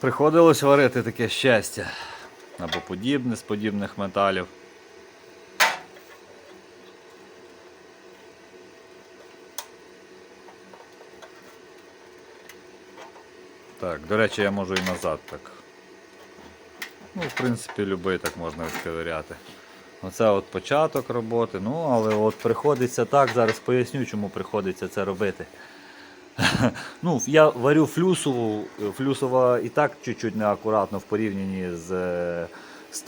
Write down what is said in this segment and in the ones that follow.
Приходилось варити таке щастя. Або подібне з подібних металів. Так, до речі, я можу і назад так. Ну, в принципі, любий так можна відковиряти. Оце от початок роботи. Ну, але от приходиться так, зараз поясню, чому приходиться це робити. Ну, я варю флюсову, флюсова і так чуть-чуть неакуратно в порівнянні з е,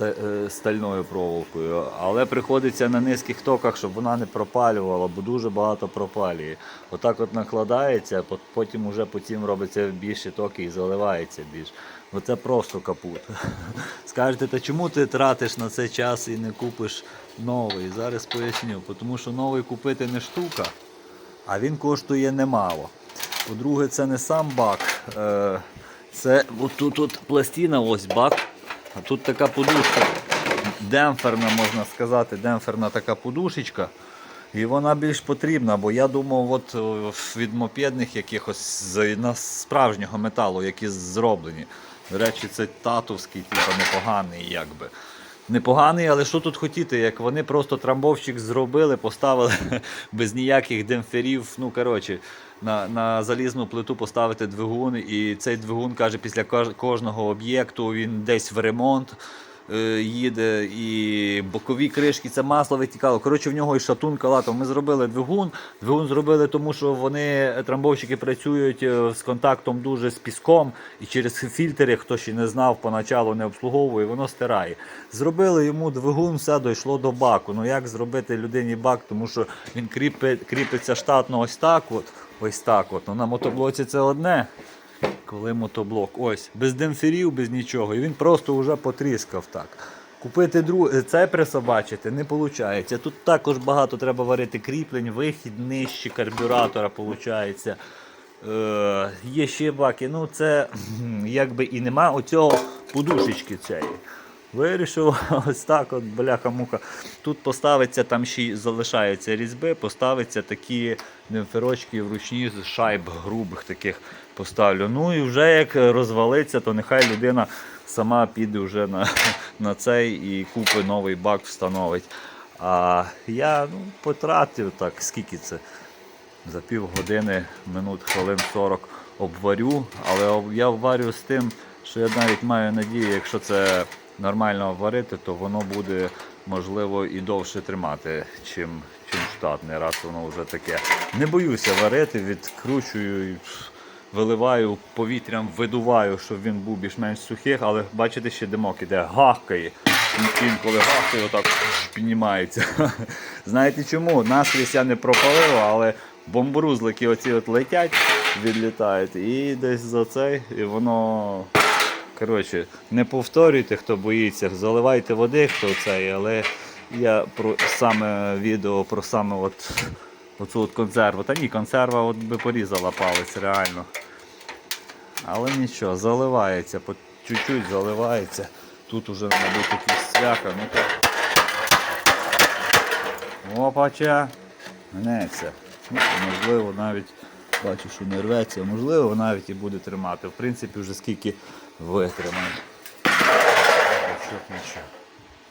е, стальною проволокою, але приходиться на низьких токах, щоб вона не пропалювала, бо дуже багато пропалює. Отак от накладається, пот- потім уже по цим робиться більші токи і заливається більш. Оце просто капут. Скажете, та чому ти тратиш на це час і не купиш новий? Зараз поясню. Тому що новий купити не штука, а він коштує немало. По-друге, це не сам бак. Е, Це отут тут пластина, ось бак, а тут така подушка. Демпферна, можна сказати, демпферна така подушечка. І вона більш потрібна, бо я думав, от о, від мопедних якихось з справжнього металу, які зроблені. До речі, це татовський, типу, непоганий, якби. Непоганий, але що тут хотіти, як вони просто трамбовщик зробили, поставили без ніяких демпферів. Ну, коротше, на, на залізну плиту поставити двигун, і цей двигун каже, після кожного об'єкту він десь в ремонт їде, і бокові кришки, це масло витікало. Коротше, в нього і шатунка латав. Ми зробили двигун. Двигун зробили, тому що вони, е, трамбовщики, працюють е, з контактом дуже з піском, і через фільтри, хто ще не знав, поначалу не обслуговує, воно стирає. Зробили йому двигун, все дійшло до баку. Ну як зробити людині бак, тому що він кріпи, кріпиться штатно ось так. от, Ось так. от. Ну, на мотоблоці це одне. Коли мотоблок, ось, без демпферів, без нічого. І він просто вже потріскав так. Купити друге, це присобачити не виходить. Тут також багато треба варити кріплень, вихід нижче карбюратора виходить. Е, є ще баки. Ну це якби і нема оцього подушечки цієї. Вирішив ось так, от бляха-муха. Тут поставиться, там ще залишаються різьби, поставиться такі демпферочки вручні з шайб грубих таких поставлю. Ну і вже як розвалиться, то нехай людина сама піде вже на, на цей і купить новий бак, встановить. А я ну, потратив так, скільки це? За півгодини, минут хвилин 40 обварю, але я обварю з тим, що я навіть маю надію, якщо це нормально обварити, то воно буде можливо і довше тримати, чим, чим штатне, раз воно вже таке. Не боюся варити, відкручую, і виливаю повітрям, видуваю, щоб він був більш-менш сухий, але бачите, ще димок іде, гахкає. Інколи гахкає, отак піднімається. Знаєте чому? Наскрізь я не пропалив, але бомбрузлики оці от летять, відлітають, і десь за цей, і воно. Коротше, не повторюйте, хто боїться, заливайте води, хто цей, але я про саме відео про саме от, оцю от консерву. Та ні, консерва от би порізала палець, реально. Але нічого, заливається, по чуть-чуть заливається. Тут уже, мабуть, якийсь свяха. Ну. Опача. Гнеться. Ну, можливо, навіть бачу, що не рветься, можливо, навіть і буде тримати. В принципі, вже скільки витримає. Нічого.